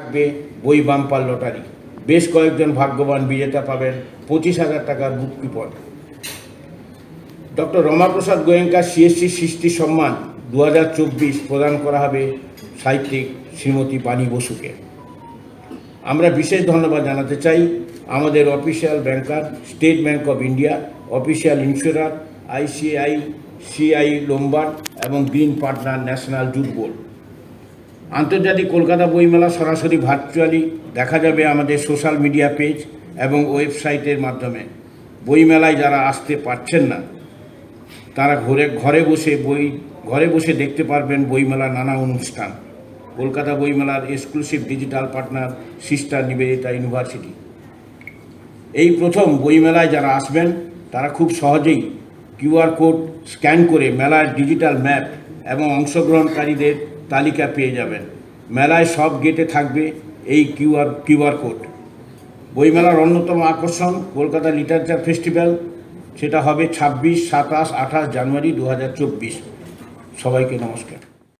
থাকবে বই bumper lottery. বেশ কয়েকজন ভাগ্যবান বিজেতা পাবেন পঁচিশ হাজার টাকার book doctor Ramaprasad Goenka CSC Srishti Samman দু হাজার চব্বিশ প্রদান করা হবে সাহিত্যিক শ্রীমতী পানি বসুকে। আমরা বিশেষ ধন্যবাদ জানাতে চাই আমাদের official banker, state bank of India, official insurer, ICICI, Lombard এবং green partner national jute board. আন্তর্জাতিক কলকাতা বইমেলা সরাসরি ভার্চুয়ালি দেখা যাবে আমাদের সোশ্যাল মিডিয়া পেজ এবং ওয়েবসাইটের মাধ্যমে। বইমেলায় যারা আসতে পারছেন না, তারা ঘরে ঘরে বসে বই, ঘরে বসে দেখতে পারবেন বইমেলার নানা অনুষ্ঠান। কলকাতা বইমেলার exclusive digital partner sister Nivedita university এই প্রথম বইমেলায় যারা আসবেন, তারা খুব সহজেই কিউআর কোড স্ক্যান করে মেলার ডিজিটাল ম্যাপ এবং অংশগ্রহণকারীদের তালিকা পেয়ে যাবেন। মেলায় সব গেটে থাকবে এই কিউআর কিউআর কোড। বইমেলার অন্যতম আকর্ষণ কলকাতা লিটারেচার ফেস্টিভ্যাল, সেটা হবে ছাব্বিশ, সাতাশ, আঠাশ জানুয়ারি দু হাজার চব্বিশ। সবাইকে নমস্কার।